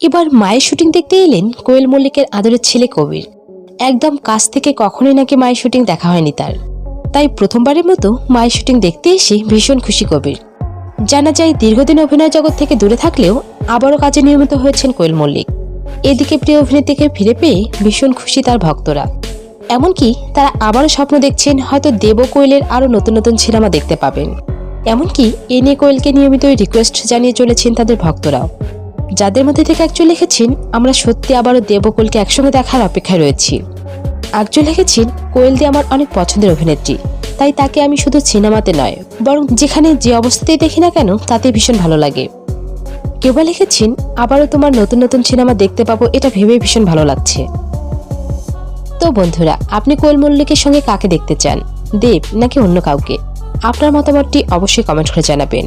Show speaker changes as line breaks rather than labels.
এবার মায়ের শুটিং দেখতে এলেন কোয়েল মল্লিকের আদরের ছেলে কবির। একদম কাছ থেকে কখনোই নাকি মায়ের শুটিং দেখা হয়নি তার। তাই প্রথমবারের মতো মায়ের শুটিং দেখতে এসে ভীষণ খুশি কবির। জানা যায় দীর্ঘদিন অভিনয় জগৎ থেকে দূরে থাকলেও আবারও কাজে নিয়মিত হয়েছেন কোয়েল মল্লিক। এদিকে প্রিয় অভিনেত্রীকে ফিরে পেয়ে ভীষণ খুশি তার ভক্তরা। এমনকি তারা আবারও স্বপ্ন দেখছেন হয়তো দেব কোয়েলের আরও নতুন নতুন সিনেমা দেখতে পাবেন। এমনকি এ নিয়ে কোয়েলকে নিয়মিত রিকোয়েস্ট জানিয়ে চলেছেন তাদের ভক্তরাও। যাদের মধ্যে থেকে একজন লিখেছেন, আমরা সত্যি আবারও দেবকোলকে একসঙ্গে দেখার অপেক্ষায় রয়েছি। একজন লিখেছেন কোয়েল দি আমার অনেক পছন্দের অভিনেত্রী। তাই তাকে আমি শুধু সিনেমাতে নয়, বরং যেখানে যে অবস্থাতেই দেখি না কেন, তাতে ভীষণ ভালো লাগে। কেউ বা লিখেছেন, আবারও তোমার নতুন নতুন সিনেমা দেখতে পাবো, এটা ভেবে ভীষণ ভালো লাগছে। তো বন্ধুরা, আপনি কোয়েল মল্লিকের সঙ্গে কাকে দেখতে চান? দেব নাকি অন্য কাউকে? আপনার মতামতটি অবশ্যই কমেন্ট করে জানাবেন।